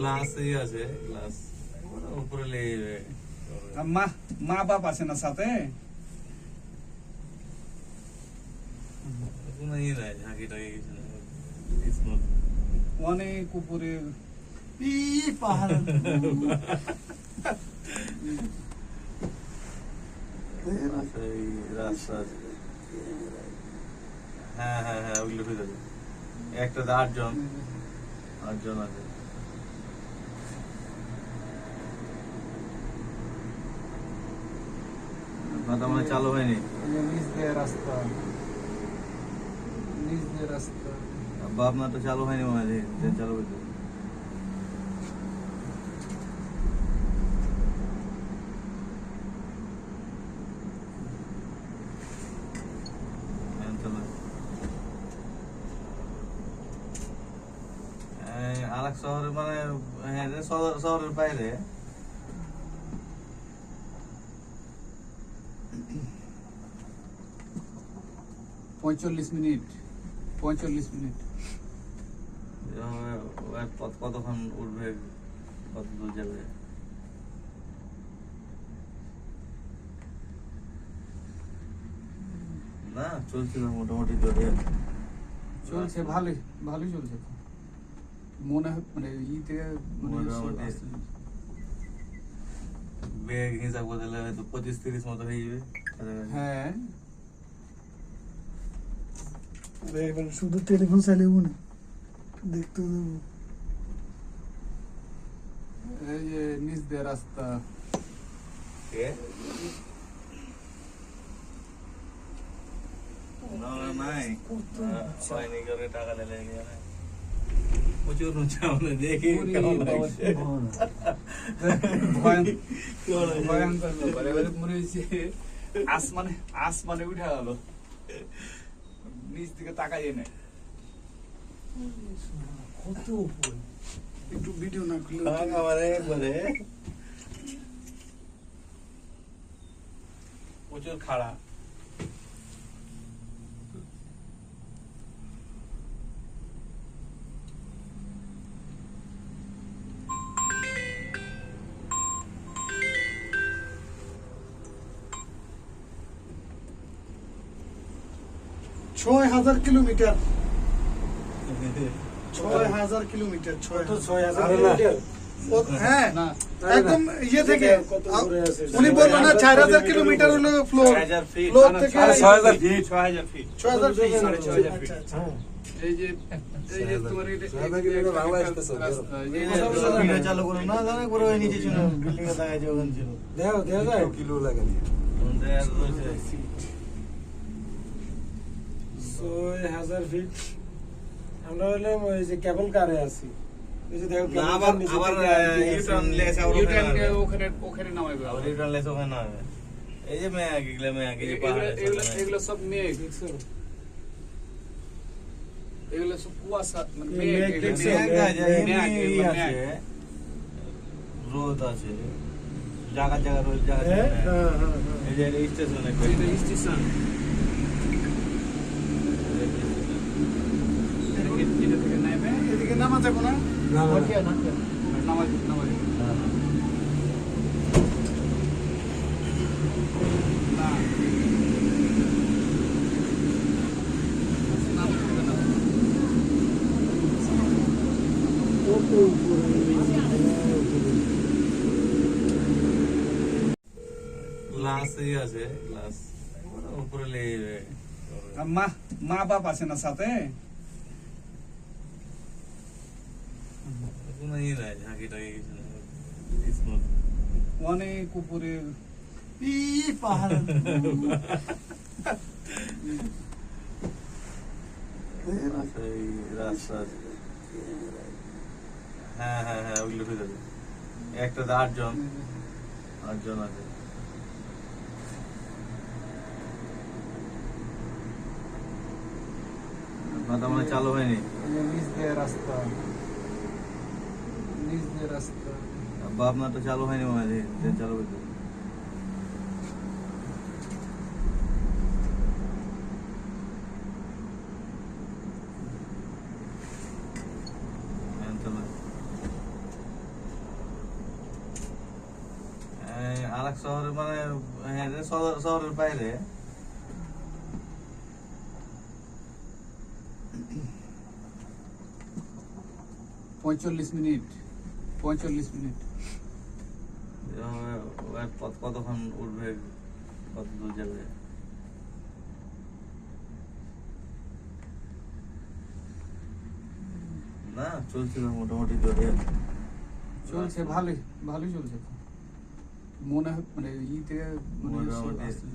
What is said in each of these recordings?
গ্লাসই আছে গ্লাস উপরে লেগে মা মা বাপ আছে না সাথে? কোনো ইয়ে নাই ঝাঁকি টাকি কিছু অনেক উপরে। ই পাহাড়। রাস্তা হ্যাঁ হ্যাঁ হ্যাঁ ওইগুলো ঠিক আছে একটাতে আটজন আটজন আছে। মানে চালু হয়নি। নিচ দিয়ে রাস্তা। নিচ দিয়ে রাস্তা। বা আপনার তো চালু হয়নি মনে হয় চালু হয়েছে হ্যাঁ, আরেক শহরে মানে হ্যাঁ শহরের বাইরে। পঁয়তাল্লিশ মিনিট পঁয়তাল্লিশ মিনিট এভাবে ও কত কতক্ষণ উঠবে কত দূর যাবে না চলছিল মোটামুটি জোরে চলছে ভালোই ভালোই চলছে তো। মনে হয় মানে ই থেকে মানে মোটামুটি। আসছে। বেগ হিসাব করতে গেলে হয়তো পঁচিশ তিরিশ মতো হয়ে যাবে কাছাকাছি। হ্যাঁ আরে এবার শুধু টেলিফোন চালিয়ে না দেখতে দেবো এই যে নিচ দিয়ে রাস্তা। নাই। প্রচুর উঁচা দেখি কেমন লাগছে। মনে আসমানে আসমানে উঠে গেল। নিচ থেকে তাকাই এনে কত উপরে একটু ভিডিও না করলে মানে একবারে। প্রচুর খাড়া। ছয় হাজার কিলোমিটার ছয় হাজার কিলোমিটার ছয় ছয় হাজার আরে না। কিলোমিটার? হ্যাঁ একদম ইয়ে থেকে কত দূরে আছে? উনি বলল না চার হাজার কিলোমিটার হলো ফ্লোর। ফ্লোর না, থেকে ছয় হাজার ফিট ছয় হাজার ফিট ছয় হাজার feet। সাড়ে ছয় হাজার feet। আচ্ছা, আচ্ছা। হ্যাঁ। এই যে এই যে তোমার এটা ছয় হাজার কিলোমিটার বাংলাদেশ তো স্যার। রাস্তা, এই যে এই এটা যে ভিডিও চালু করুন না জানা করে ওই নিচে ছিল বিল্ডিং এ দেখাচ্ছে ওখানে ছিল দেও দেও যায় কিলো লাগে ছয় হাজার ফিট আমরা হলাম ওই যে কেবল কারে আছি এই যে দেখো না, কেবল আবার কার নিচে আবার থেকে আর কি আছে। ইউটার্ন লেছে আবার ইউটার্ন ওখানে কে নামবে। ওখানে ওখানে নামাইবে আবার ইউটার্ন লেছে ওখানে নামবে। এই যে মেয়াক এগুলো মেয়াক এই যে এগুলো পাহাড়ে এগুলো সব এগুলো সব মেঘ দেখছো? এগুলো সব কুয়াশা মানে এই মেঘ মেঘ এগুলো দেখছো? মেয়াক মেঘ, আছে, মেঘ, এমনি এগুলো আছে, মেঘ। রোদ আছে জায়গা জায়গা রোদ জায়গা হ্যাঁ জায়গা হ্যাঁ হ্যাঁ হ্যাঁ। এই যে স্টেশন এটা স্টেশন এদিকে না। আছে মা বাপ আছে না সাথে? কোনো ইয়ে নাই ঝাঁকি টাকি কিছু নাই স্মুথ অনেক উপরে ই পাহাড় রাস্তা হ্যাঁ হ্যাঁ হ্যাঁ ওইগুলো মানে চালু হয়নি রাস্তা। নিজ দিয়ে তো চালু হয়নি মনে হয় ট্রেন চালু হইতে। হ্যাঁ, আলাক শহরে মানে হ্যাঁ শহরের বাইরে। পঁয়তাল্লিশ মিনিট। পঁয়তাল্লিশ মিনিট। এভাবে ও এক কত- কতক্ষণ উঠবে? কত দূর যাবে? না চলছিল মোটামুটি করে চলছে ভালোই ভালোই চলছে তো। মনে হয় মানে ই থেকে মানে মোটামুটি। আসছে।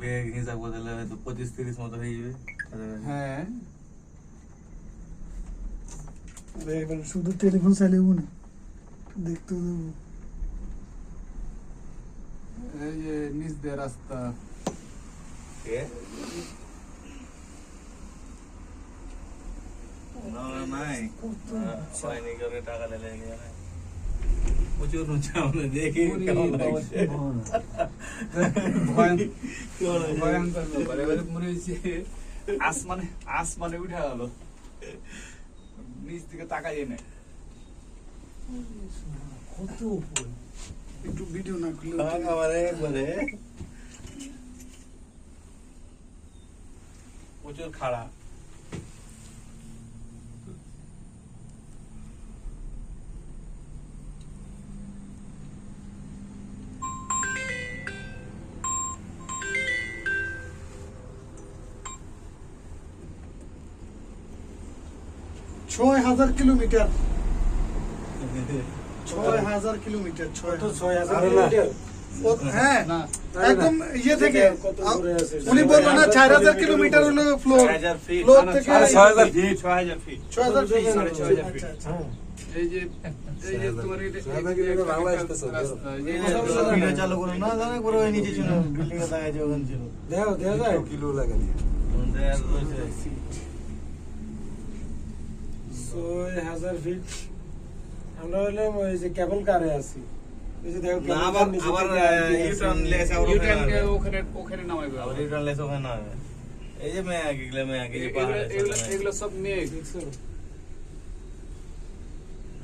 বেগ হিসাব করতে গেলে হয়তো পঁচিশ তিরিশ মতো হয়ে যাবে। হ্যাঁ। দেখবেন শুধু টেলিফোন চাইলেও না দেখতে দেবো। এই যে নিচ দিয়ে রাস্তা। হ্যাঁ, করে টাকা লেগে গেছে প্রচুর উঁচা আমরা দেখি কেমন লাগছে। ভয়ঙ্কর এবারে মনে আসমানে আসমানে উঠে গেল। নিচ থেকে তাকাই নেয় কত উপরে? একটু ভিডিও না করলে ভাগ একবারে। প্রচুর খাড়া। ছয় হাজার কিলোমিটার ছয় হাজার কিলোমিটার ছয় ছয় হাজার কিলোমিটার? হ্যাঁ না একদম ইয়ে থেকে কত দূরে আছে? উনি বলল না চার হাজার কিলোমিটার হলো ফ্লোর থেকে ছয় হাজার ছয় হাজার। ছয় হাজার। সাড়ে ছয় হাজার। আচ্ছা, আচ্ছা। হ্যাঁ। এই যে যায় ওখানে আর রয়েছে। ছয় হাজার ফিট আমরা হলাম ওই যে কেবল কারে আছি ওই যে দেখো না, কেবল আবার- কার নিচে আবার, থেকে আহ, আনতে U-turn আছে। লেস আবার U-turn ওখানে কে আসবে। ওখানে ওখানে নামাইবে আবার আবার। U-turn লেস ওখানে আসবে। এই যে মেঘ, এগুলো মেঘ, এই যে এগুলো- পাহাড়ের এগুলো- সাথে মেঘ। এগুলো সব মেঘ দেখছো?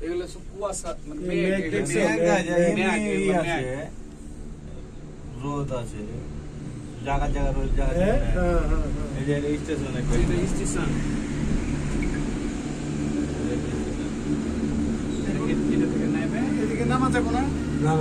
এগুলো সব কুয়াশা মানে এই মেঘ মেঘ এগুলো দেখছো? মেঘ। মেঘ আছে, মেঘ, এমনি এগুলো আছে, মেঘ। রোদ আছে জায়গা জায়গা রোদ জায়গা হ্যাঁ জায়গা মেঘ। হ্যাঁ হ্যাঁ হ্যাঁ। এই যে এই স্টেশনে এটা স্টেশন না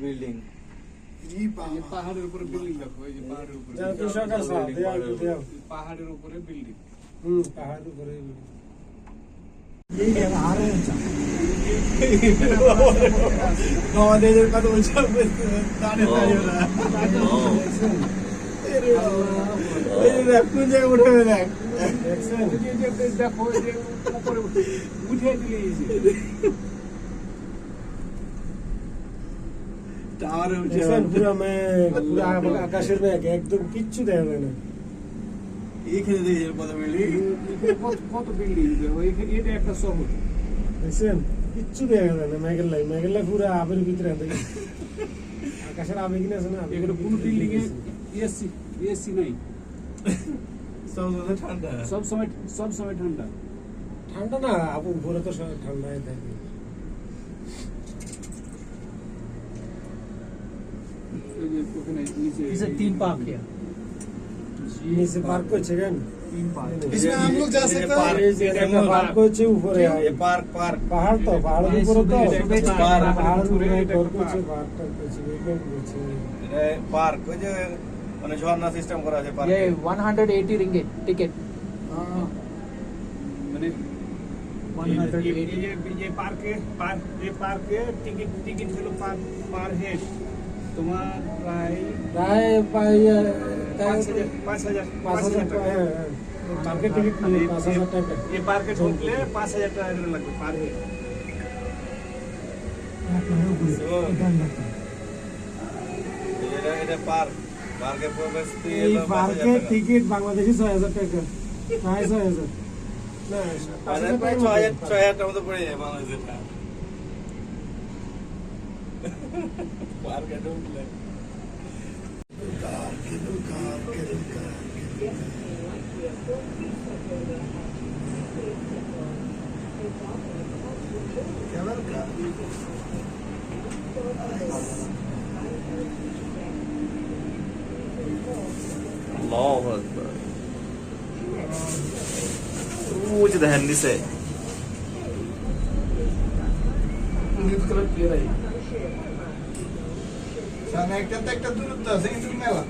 বিল্ডিং। এই পাহাড়ের উপরে বিল্ডিং দেখো এই যে পাহাড়ের উপরে পাহাড়ের উপরে বিল্ডিং হুম পাহাড় উপরে আমাদের টাওয়ারে উঠে দেখছেন পুরো মেঘ পুরো আ- আকাশের মেঘ একদম কিচ্ছু দেখা যায় না এখানে দেখেছেন কত বিল্ডিং কত বিল্ডিং এটা একটা শহর। দেখছেন? কিচ্ছু দেখা যায় না মেঘেল্লাই মেঘেল্লা পুরো আবের ভিতরে আকাশের আবে কিনা আছে না এখানে কোনো বিল্ডিং এ এসি এসি নাই। সব সময় ঠান্ডা। সব সময় ঠান্ডা। ঠান্ডা না আপু উপরে তো সব ঠান্ডায় থাকে। ওখানে নিচে তিন পাখিয়া নিচে পার্ক করছে কেন तीन पार्क इसमें हम लोग जा सकते हैं এই যে একটা পার্ক করছে উপরে ये पार्क पार्क পাহাড় তো পাহাড়ের উপরে তো এটা একটা পাহাড় পাহাড়, পাহাড়ের উপরে এটা ঘর একটা করছে পাহাড়। পার্ক টার্ক করছে weekend করছে এটা পার্ক ওই যে মানে ঝর্ণা সিস্টেম করা আছে পার্কে ये 180 रिंगिट टिकट মানে 180 ये ये ये पार्के पार्क ये पार्के टिकट टिकट হলো পার পার হেড তোমার প্রায় প্রায় প্রায় পাঁচ হাজার পাঁচ হাজার পাঁচ হাজার টাকা হ্যাঁ, হ্যাঁ। পার্কের টিকিট পাঁচ হাজার টাকা ये पार्के ঢুকলে পাঁচ হাজার টাকা করে লাগবে পার হেড এটা এটা পার্ক পার্কে প্রবেশ fee এই হলো পাঁচ হাজার পার্কের টাকা। টিকিট বাংলাদেশি ছয় হাজার টাকা প্রায় ছয় হাজার না পাঁচ বাজার হাজার প্রায় টাকার ছয় হাজার মতো। ছয় হাজার টাকার মতো পড়ে যায় বাংলাদেশের টাকা মার্কেটে সামনে একটা তো একটা দূরত্ব আছে কিন্তু মেলা।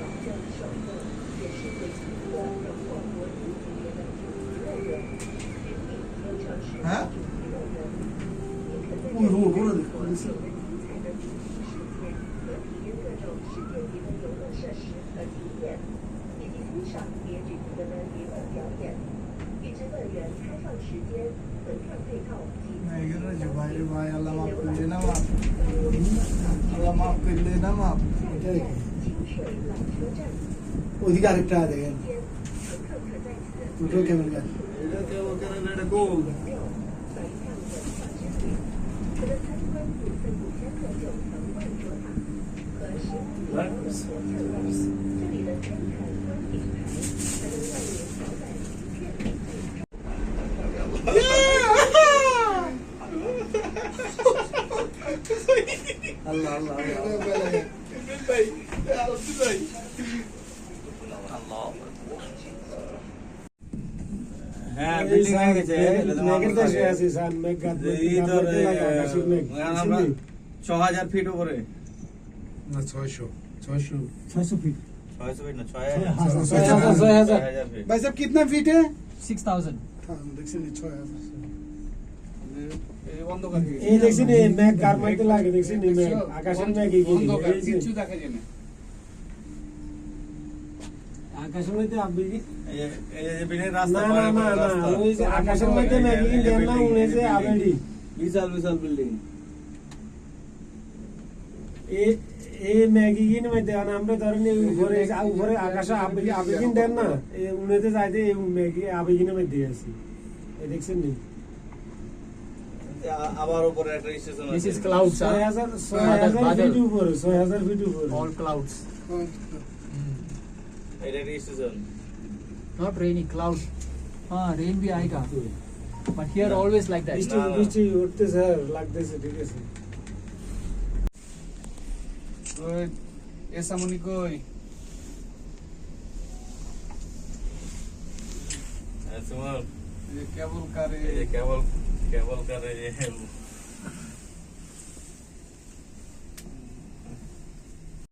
হ্যাঁ? ওই রোড ওরা দেখো মেঘের যে ভাই আল্লাহ মাফ করলে না মাফ। আল্লাহ মাফ করলে না মাফ। ওইদিকে আরেকটা দেখেন। দুটো কেমন গাছ এটা কেউ কেন এটা গোল। আল্লাহ আল্লাহ হ্যাঁ এই বিল্ডিং হয়ে গেছে মেঘের- দেশে আছি, স্যার, মেঘ গাছ, এই আমরা ফিট উপরে না, না ভাই সাহেব কিতনা ফিট है Six thousand. দেখছেন এই ছয় হাজার এই অন্ধকার হয়ে দেখছি মেঘ কার মধ্যে লাগে, দেখছি মেঘ, আকাশের মেঘ। কিচ্ছু দেখা যায় না আকাশের মধ্যে আপনি কি? এই যে- এই যে বিল্ডিং না, রাস্তা না, পারে না, পারে না, রাস্তা ওই যে আকাশের মধ্যে মেঘ কি দেন না, উনি যে আবেডি। বিশাল বিশাল বিল্ডিং এ- এই ম্যাগি কিন মধ্যে আর আমরা ধরেন এই উপরে উপরে আকাশে আবেগি আবেগিন দেন না এই উনেতে যাইতে এই ম্যাগি আবেগিনের মধ্যে আছি এই দেখছেন নি আবার উপরে একটা স্টেশন This আছে is clouds, ছয় huh? হাজার ছয় হাজার বাদল। ফিট উপরে ছয় হাজার ফিট উপরে All clouds. season. Not rainy, cloud. Ah, rain भी आएगा. But here no. always like that. बिस्ती बिस्ती उठते sir like this it is. Good. ऐसा मुनि कोई. ऐसा मुन. ये केबल कर रहे. ये केबल केबल कर रहे हैं.